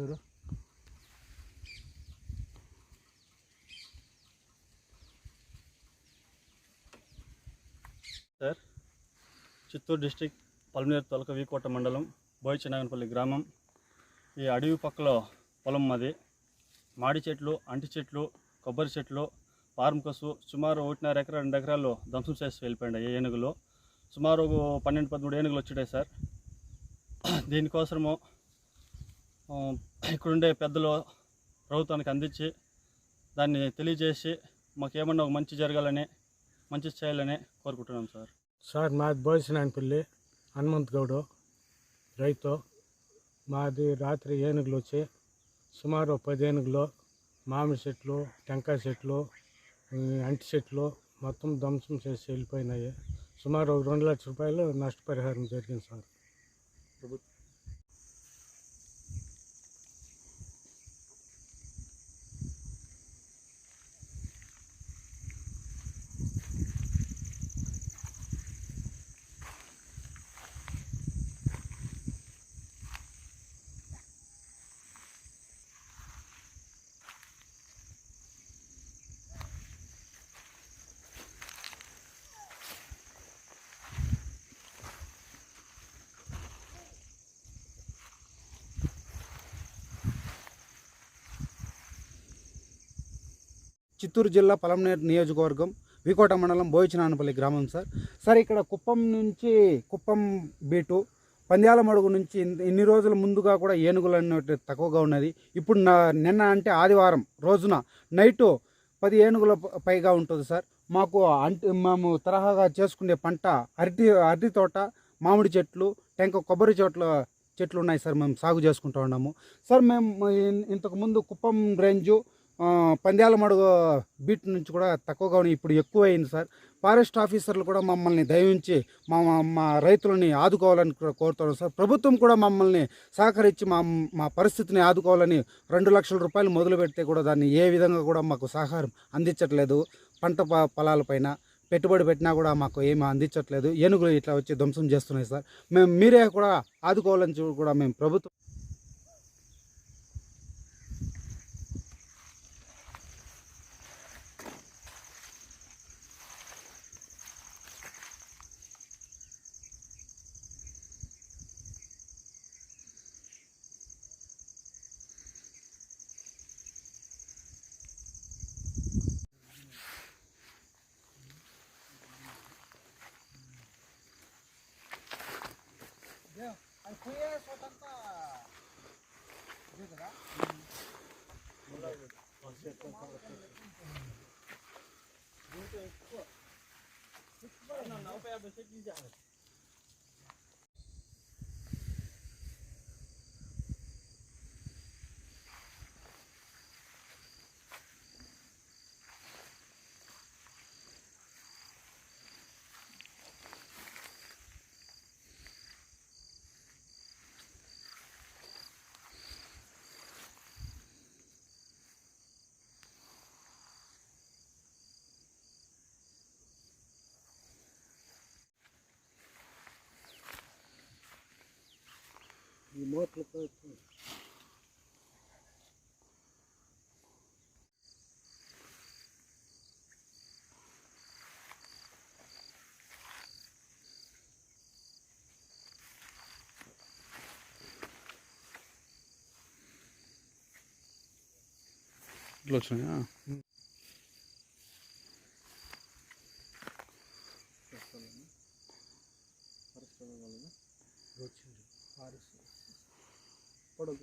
ఎవరు sir Chittoor district Palamaner తొలక వీకోట మండలం బోయిచనాగనపల్లి గ్రామం. ఈ అడవి పక్కలో పొలం మాది. మాడి చెట్లు అంటి చెట్లు కొబ్బరి చెట్లు పారంకసు సుమారు ఒకటిన్నర ఎకరా రెండు ఎకరాల్లో ధ్వంసం చేసి వెళ్ళిపోయాయి ఈ ఏనుగులు. సుమారు పన్నెండు పదమూడు ఏనుగులు వచ్చాయి సార్. దీనికోసము ఇక్కడుండే పెద్దలు ప్రభుత్వానికి అందించి దాన్ని తెలియజేసి మాకేమన్నా ఒక మంచి జరగాలని మంచి చేయాలని కోరుకుంటున్నాం సార్. సార్ మాది బోసినాయనపల్లి హనుమంత్ గౌడు రైతు. మాది రాత్రి ఏనుగులు వచ్చి సుమారు పది ఏనుగులు మామిడి చెట్లు టెంకాయ చెట్లు అంటి చెట్లు మొత్తం ధ్వంసం చేసి వెళ్ళిపోయినాయి. సుమారు ఒక రెండు లక్షల రూపాయలు నష్టపరిహారం జరిగింది సార్. చిత్తూరు జిల్లా పలంనేరు నియోజకవర్గం వికోట మండలం బోయిచనానపల్లి గ్రామం సార్. సార్ ఇక్కడ కుప్పం నుంచి కుప్పం బీటు పంద్యాల మడుగు నుంచి ఇన్ని రోజుల ముందుగా కూడా ఏనుగులు అనేవి తక్కువగా ఉన్నది. ఇప్పుడు నా నిన్న అంటే ఆదివారం రోజున నైటు పది ఏనుగుల పైగా ఉంటుంది సార్. మాకు అంటి మేము తరహాగా చేసుకునే పంట అరటి అరటి తోట మామిడి చెట్లు టెంక కొబ్బరి చెట్లు చెట్లు ఉన్నాయి సార్. మేము సాగు చేసుకుంటూ ఉన్నాము. సార్ మేము ఇంతకుముందు కుప్పం రేంజు ఆ, పంద్యాల మడుగు బీట్ నుంచి కూడా తక్కువగా ఉన్నాయి ఇప్పుడు ఎక్కువ అయింది సార్. ఫారెస్ట్ ఆఫీసర్లు కూడా మమ్మల్ని దయించి మా మా- రైతులని ఆదుకోవాలని కోరుతున్నాం సార్. ప్రభుత్వం కూడా మమ్మల్ని సహకరించి మా మా పరిస్థితిని ఆదుకోవాలని రెండు లక్షల రూపాయలు మొదలు పెడితే కూడా దాన్ని ఏ విధంగా కూడా మాకు సహకారం అందించట్లేదు. పంట పొలాలపైన పెట్టుబడి పెట్టినా కూడా మాకు ఏమీ అందించట్లేదు. ఏనుగులు ఇట్లా వచ్చి ధ్వంసం చేస్తున్నాయి సార్. మేము మీరే కూడా ఆదుకోవాలని కూడా మేము ప్రభుత్వం Tất 讲 ఈ మోట్లు ఇట్లా వచ్చినాయా వచ్చింది ఫారెస్ట్ ಕೊಡೋದು